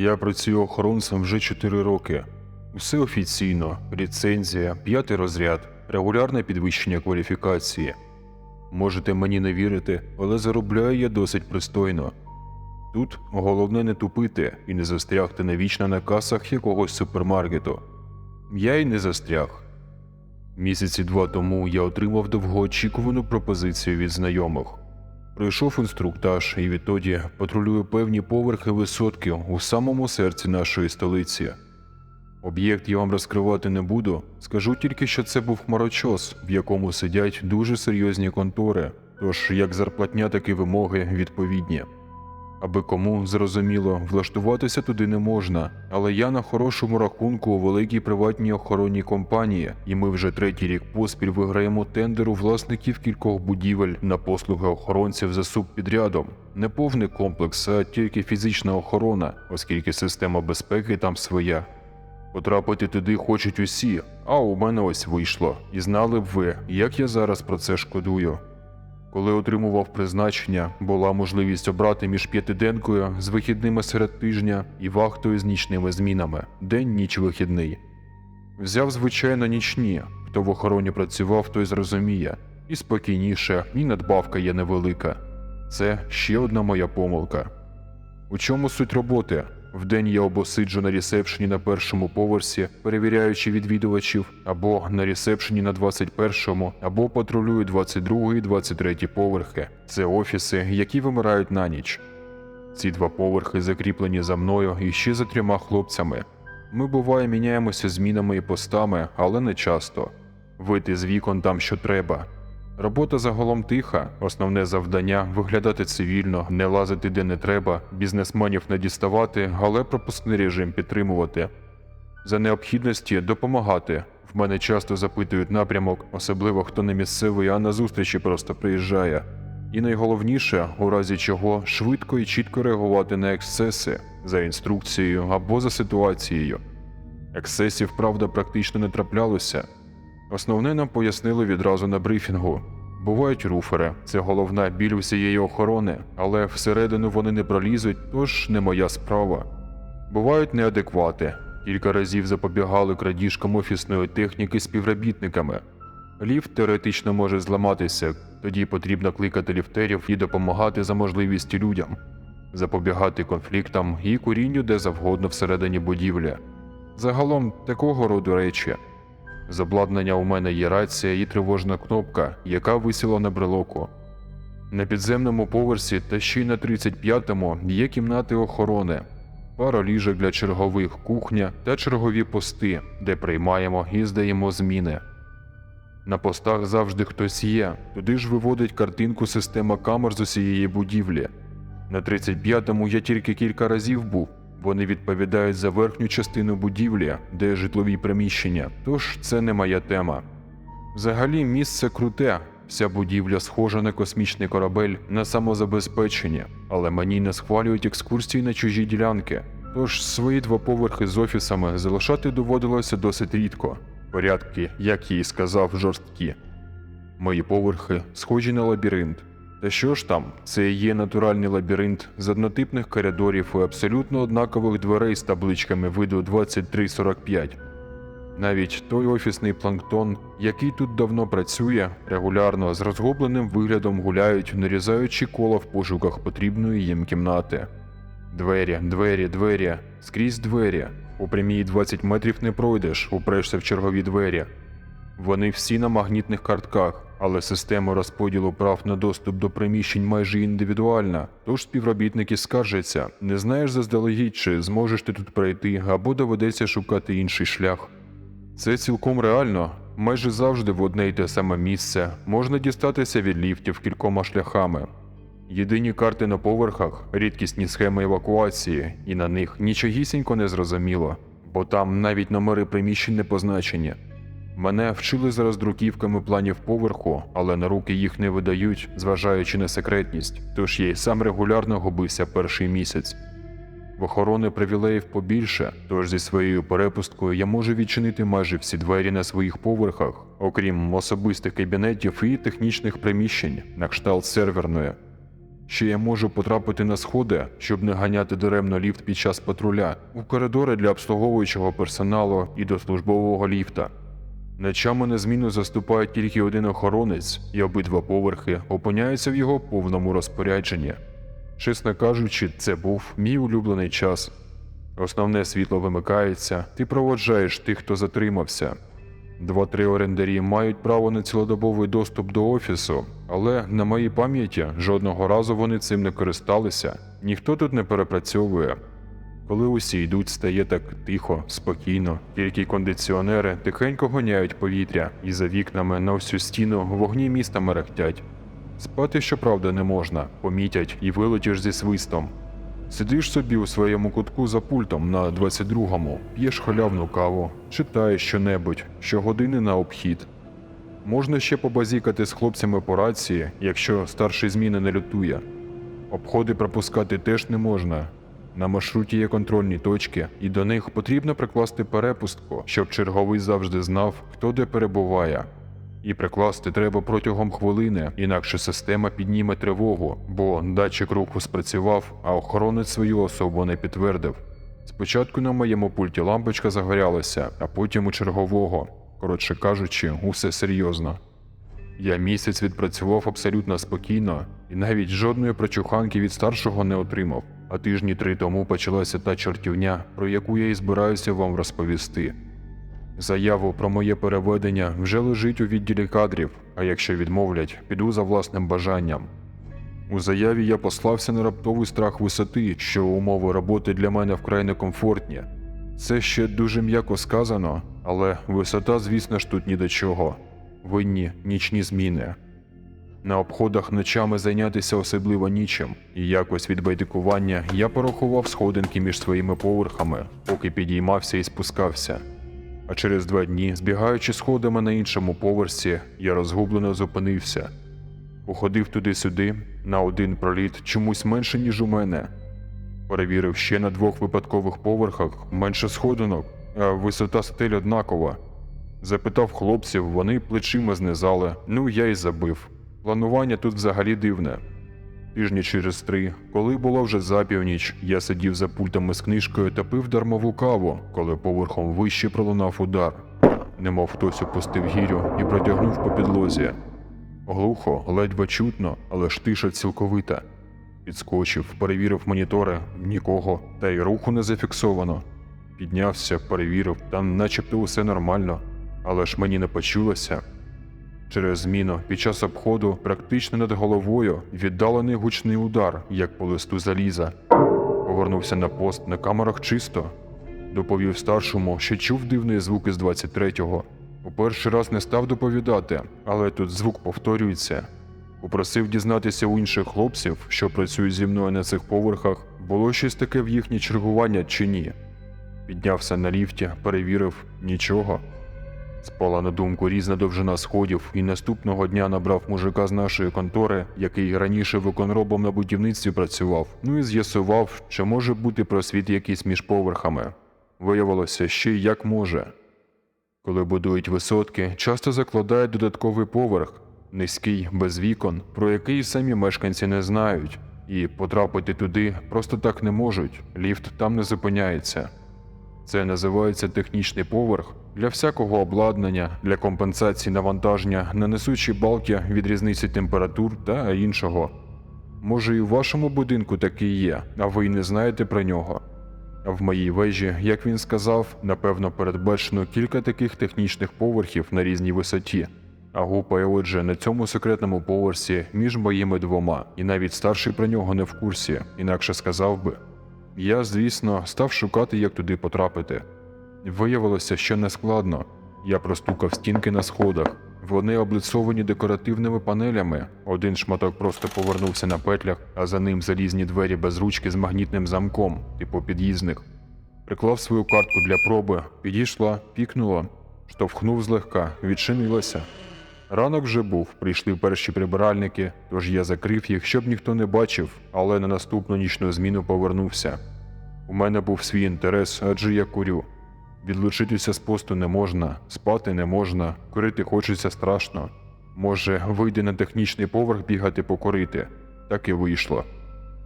Я працюю охоронцем вже 4 роки. Все офіційно, ліцензія, п'ятий розряд, регулярне підвищення кваліфікації. Можете мені не вірити, але заробляю я досить пристойно. Тут головне не тупити і не застрягти навічно на касах якогось супермаркету. Я й не застряг. Місяці два тому я отримав довгоочікувану пропозицію від знайомих. Пройшов інструктаж і відтоді патрулюю певні поверхи висотки у самому серці нашої столиці. Об'єкт я вам розкривати не буду, скажу тільки, що це був хмарочос, в якому сидять дуже серйозні контори, тож як зарплатня, так і вимоги відповідні. Аби кому зрозуміло, влаштуватися туди не можна, але я на хорошому рахунку у великій приватній охоронній компанії, і ми вже третій рік поспіль виграємо тендер у власників кількох будівель на послуги охоронців за субпідрядом. Не повний комплекс, а тільки фізична охорона, оскільки система безпеки там своя. Потрапити туди хочуть усі, а у мене ось вийшло. І знали б ви, як я зараз про це шкодую. Коли отримував призначення, була можливість обрати між п'ятиденкою з вихідними серед тижня і вахтою з нічними змінами день ніч вихідний. Взяв, звичайно, нічні. Хто в охороні працював, той зрозуміє. І спокійніше, і надбавка є невелика. Це ще одна моя помилка. У чому суть роботи? Вдень я або сиджу на ресепшені на першому поверсі, перевіряючи відвідувачів, або на ресепшені на 21-му, або патрулюю 22 і 23 поверхи. Це офіси, які вимирають на ніч. Ці два поверхи закріплені за мною і ще за трьома хлопцями. Ми буває міняємося змінами і постами, але не часто. Вийти з вікон там, що треба. Робота загалом тиха, основне завдання виглядати цивільно, не лазити де не треба, бізнесменів не діставати, але пропускний режим підтримувати. За необхідності допомагати. В мене часто запитують напрямок, особливо хто не місцевий, а на зустрічі просто приїжджає. І найголовніше, у разі чого швидко і чітко реагувати на ексцеси за інструкцією або за ситуацією. Ексцесів, правда, практично не траплялося. Основне нам пояснили відразу на брифінгу. Бувають руфери, це головна біль усієї охорони, але всередину вони не пролізуть, тож не моя справа. Бувають неадеквати. Кілька разів запобігали крадіжкам офісної техніки співробітниками. Ліфт теоретично може зламатися, тоді потрібно кликати ліфтерів і допомагати за можливістю людям, запобігати конфліктам і курінню де завгодно всередині будівлі. Загалом такого роду речі. З обладнання у мене є рація і тривожна кнопка, яка висіла на брелоку. На підземному поверсі та ще й на 35-му є кімнати охорони, пара ліжок для чергових, кухня та чергові пости, де приймаємо і здаємо зміни. На постах завжди хтось є, туди ж виводить картинку система камер з усієї будівлі. На 35-му я тільки кілька разів був. Вони відповідають за верхню частину будівлі, де житлові приміщення, тож це не моя тема. Взагалі, місце круте, вся будівля схожа на космічний корабель на самозабезпечення, але мені не схвалюють екскурсії на чужі ділянки. Тож свої два поверхи з офісами залишати доводилося досить рідко. Порядки, як і сказав, жорсткі. Мої поверхи схожі на лабіринт. Та що ж там, це є натуральний лабіринт з однотипних коридорів і абсолютно однакових дверей з табличками виду 2345. Навіть той офісний планктон, який тут давно працює, регулярно з розгубленим виглядом гуляють, нарізаючи кола в пошуках потрібної їм кімнати. Двері, двері, двері, скрізь двері. У прямій 20 метрів не пройдеш, упрешся в чергові двері. Вони всі на магнітних картках, але система розподілу прав на доступ до приміщень майже індивідуальна, тож співробітники скаржаться, не знаєш заздалегідь, чи зможеш ти тут пройти, або доведеться шукати інший шлях. Це цілком реально. Майже завжди в одне й те саме місце можна дістатися від ліфтів кількома шляхами. Єдині карти на поверхах, рідкісні схеми евакуації, і на них нічогісінько не зрозуміло, бо там навіть номери приміщень не позначені. Мене вчили за роздруківками планів поверху, але на руки їх не видають, зважаючи на секретність, тож я й сам регулярно губився перший місяць. В охорони привілеїв побільше, тож зі своєю перепусткою я можу відчинити майже всі двері на своїх поверхах, окрім особистих кабінетів і технічних приміщень на кшталт серверної. Ще я можу потрапити на сходи, щоб не ганяти даремно ліфт під час патруля, у коридори для обслуговуючого персоналу і до службового ліфта. Ночами на зміну заступає тільки один охоронець, і обидва поверхи опиняються в його повному розпорядженні. Чесно кажучи, це був мій улюблений час. Основне світло вимикається, ти проводжаєш тих, хто затримався. Два-три орендарі мають право на цілодобовий доступ до офісу, але на моїй пам'яті жодного разу вони цим не користалися, ніхто тут не перепрацьовує. Коли усі йдуть, стає так тихо, спокійно, тільки кондиціонери тихенько гоняють повітря, і за вікнами на всю стіну вогні міста мерехтять. Спати, щоправда, не можна, помітять і вилетиш зі свистом. Сидиш собі у своєму кутку за пультом на 22-му, п'єш халявну каву, читаєш щонебудь, щогодини на обхід. Можна ще побазікати з хлопцями по рації, якщо старший зміни не лютує. Обходи пропускати теж не можна. На маршруті є контрольні точки, і до них потрібно прикласти перепустку, щоб черговий завжди знав, хто де перебуває. І прикласти треба протягом хвилини, інакше система підніме тривогу, бо датчик руху спрацював, а охоронець свою особу не підтвердив. Спочатку на моєму пульті лампочка загорялася, а потім у чергового. Коротше кажучи, усе серйозно. Я місяць відпрацював абсолютно спокійно і навіть жодної прочуханки від старшого не отримав. А тижні три тому почалася та чортівня, про яку я і збираюся вам розповісти. Заяву про моє переведення вже лежить у відділі кадрів, а якщо відмовлять, піду за власним бажанням. У заяві я послався на раптовий страх висоти, що умови роботи для мене вкрай некомфортні. Це ще дуже м'яко сказано, але висота, звісно ж, тут ні до чого. Винні нічні зміни. На обходах ночами зайнятися особливо нічим, і якось від байдикування я порахував сходинки між своїми поверхами, поки підіймався і спускався. А через два дні, збігаючи сходами на іншому поверсі, я розгублено зупинився. Походив туди-сюди, на один проліт чомусь менше, ніж у мене. Перевірив ще на двох випадкових поверхах менше сходинок, а висота стель однакова. Запитав хлопців, вони плечима знизали, ну я й забив. Планування тут взагалі дивне. Тижні через три, коли було вже за північ, я сидів за пультами з книжкою та пив дармову каву, коли поверхом вище пролунав удар. Немов хтось опустив гірю і протягнув по підлозі. Глухо, ледве чутно, але ж тиша цілковита. Підскочив, перевірив монітори, нікого, та й руху не зафіксовано. Піднявся, перевірив, там начебто усе нормально, але ж мені не почулося. Через зміну під час обходу практично над головою віддалений гучний удар, як по листу заліза. Повернувся на пост на камерах чисто. Доповів старшому, що чув дивний звук із 23-го. У перший раз не став доповідати, але тут звук повторюється. Попросив дізнатися у інших хлопців, що працюють зі мною на цих поверхах, було щось таке в їхнє чергування чи ні. Піднявся на ліфті, перевірив нічого. Спала на думку різна довжина сходів, і наступного дня набрав мужика з нашої контори, який раніше виконробом на будівництві працював, ну і з'ясував, чи може бути просвіт якийсь між поверхами. Виявилося, ще й як може. Коли будують висотки, часто закладають додатковий поверх, низький, без вікон, про який самі мешканці не знають, і потрапити туди просто так не можуть, ліфт там не зупиняється. Це називається технічний поверх для всякого обладнання, для компенсації навантаження на несучі балки від різниці температур та іншого. Може, і в вашому будинку такий є, а ви й не знаєте про нього. В моїй вежі, як він сказав, напевно передбачено кілька таких технічних поверхів на різній висоті. А гупає отже на цьому секретному поверсі між моїми двома, і навіть старший про нього не в курсі, інакше сказав би. Я, звісно, став шукати, як туди потрапити. Виявилося, що нескладно. Я простукав стінки на сходах. Вони облицовані декоративними панелями. Один шматок просто повернувся на петлях, а за ним залізні двері без ручки з магнітним замком, типу під'їзних. Приклав свою картку для проби, підійшла, пікнула, штовхнув злегка, відчинилася. Ранок вже був, прийшли перші прибиральники, тож я закрив їх, щоб ніхто не бачив, але на наступну нічну зміну повернувся. У мене був свій інтерес, адже я курю. Відлучитися з посту не можна, спати не можна, курити хочеться страшно. Може, вийде на технічний поверх бігати покурити. Так і вийшло.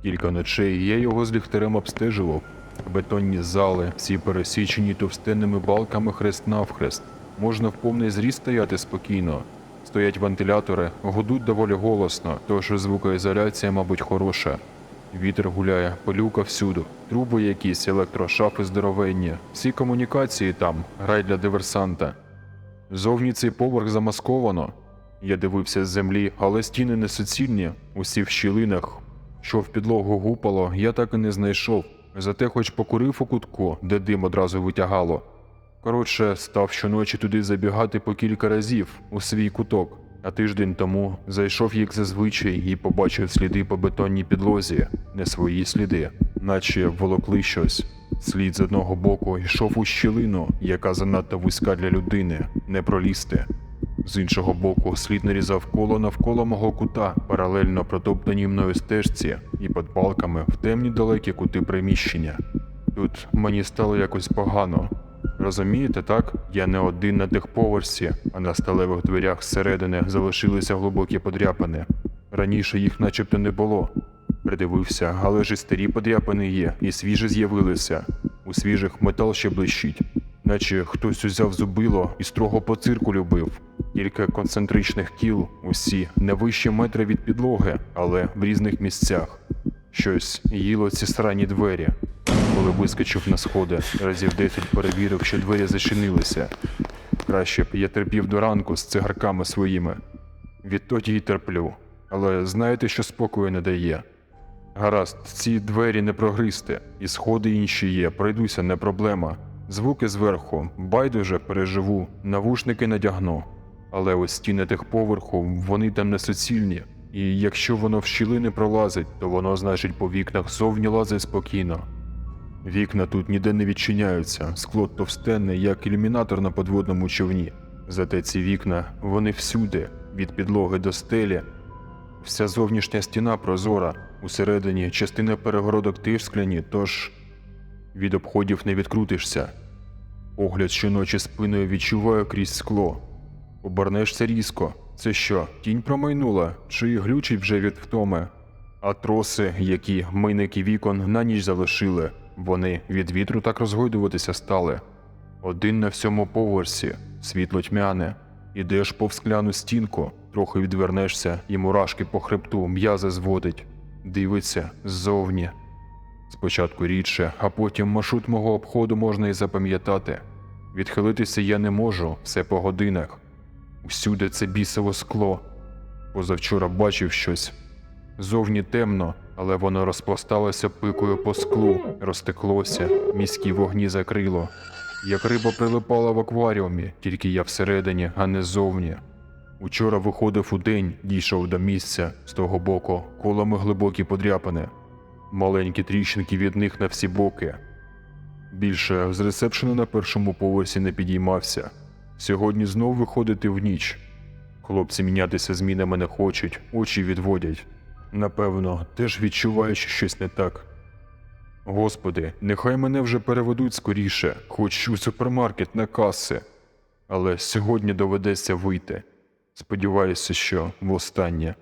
Кілька ночей я його з ліхтарем обстежував. Бетонні зали, всі пересічені товстенними балками хрест навхрест. Можна в повний зріст стояти спокійно. Стоять вентилятори, гудуть доволі голосно, тож звукоізоляція, мабуть, хороша. Вітер гуляє, пилюка всюду, труби якісь, електрошафи здоровенні, всі комунікації там, грай для диверсанта. Зовні цей поверх замасковано. Я дивився з землі, але стіни не суцільні, усі в щілинах. Що в підлогу гупало, я так і не знайшов. Зате хоч покурив у кутку, де дим одразу витягало. Коротше, став щоночі туди забігати по кілька разів у свій куток, а тиждень тому зайшов як зазвичай і побачив сліди по бетонній підлозі, не свої сліди, наче волокли щось. Слід з одного боку йшов у щілину, яка занадто вузька для людини, не пролізти. З іншого боку, слід нарізав коло навколо мого кута, паралельно протоптаній мною стежці і під балками в темні далекі кути приміщення. Тут мені стало якось погано. Розумієте, так? Я не один на техповерсі, а на сталевих дверях зсередини залишилися глибокі подряпини. Раніше їх начебто не було. Придивився, але ж і старі подряпини є, і свіжі з'явилися. У свіжих метал ще блищить, наче хтось узяв зубило і строго по циркулю бив. Кілька концентричних кіл, усі не вище метра від підлоги, але в різних місцях. Щось їло ці срані двері. Коли вискочив на сходи, разів десять перевірив, що двері зачинилися. Краще б я терпів до ранку з цигарками своїми. Відтоді й терплю. Але знаєте, що спокою не дає? Гаразд, ці двері не прогристи, і сходи інші є, пройдуся, не проблема. Звуки зверху, байдуже переживу, навушники надягну. Але ось стіни тих поверху, вони там не суцільні, і якщо воно в щілини пролазить, то воно, значить, по вікнах зовні лазить спокійно. Вікна тут ніде не відчиняються, скло товстенне, як ілюмінатор на подводному човні. Зате ці вікна, вони всюди, від підлоги до стелі. Вся зовнішня стіна прозора, усередині частина перегородок теж тож від обходів не відкрутишся. Погляд щоночі спиною відчуваю крізь скло. Обернешся різко. Це що, тінь промайнула, чи глючить вже від втоми? А троси, які мийники вікон на ніч залишили, вони від вітру так розгойдуватися стали. Один на всьому поверсі, світло тьмяне. Ідеш повз скляну стінку, трохи відвернешся, і мурашки по хребту м'язи зводить. Дивиться ззовні. Спочатку рідше, а потім маршрут мого обходу можна і запам'ятати. Відхилитися я не можу, все по годинах. Усюди це бісово скло. Позавчора бачив щось. Зовні темно, але воно розпласталося пикою по склу, розтеклося, міські вогні закрило. Як риба прилипала в акваріумі, тільки я всередині, а не ззовні. Учора виходив у день, дійшов до місця з того боку, колами глибокі подряпини, маленькі тріщинки від них на всі боки. Більше з ресепшену на першому поверсі не підіймався. Сьогодні знов виходити в ніч. Хлопці мінятися змінами не хочуть, очі відводять. Напевно, теж відчувають, що щось не так. Господи, нехай мене вже переведуть скоріше, хоч у супермаркет на каси. Але сьогодні доведеться вийти. Сподіваюся, що востаннє.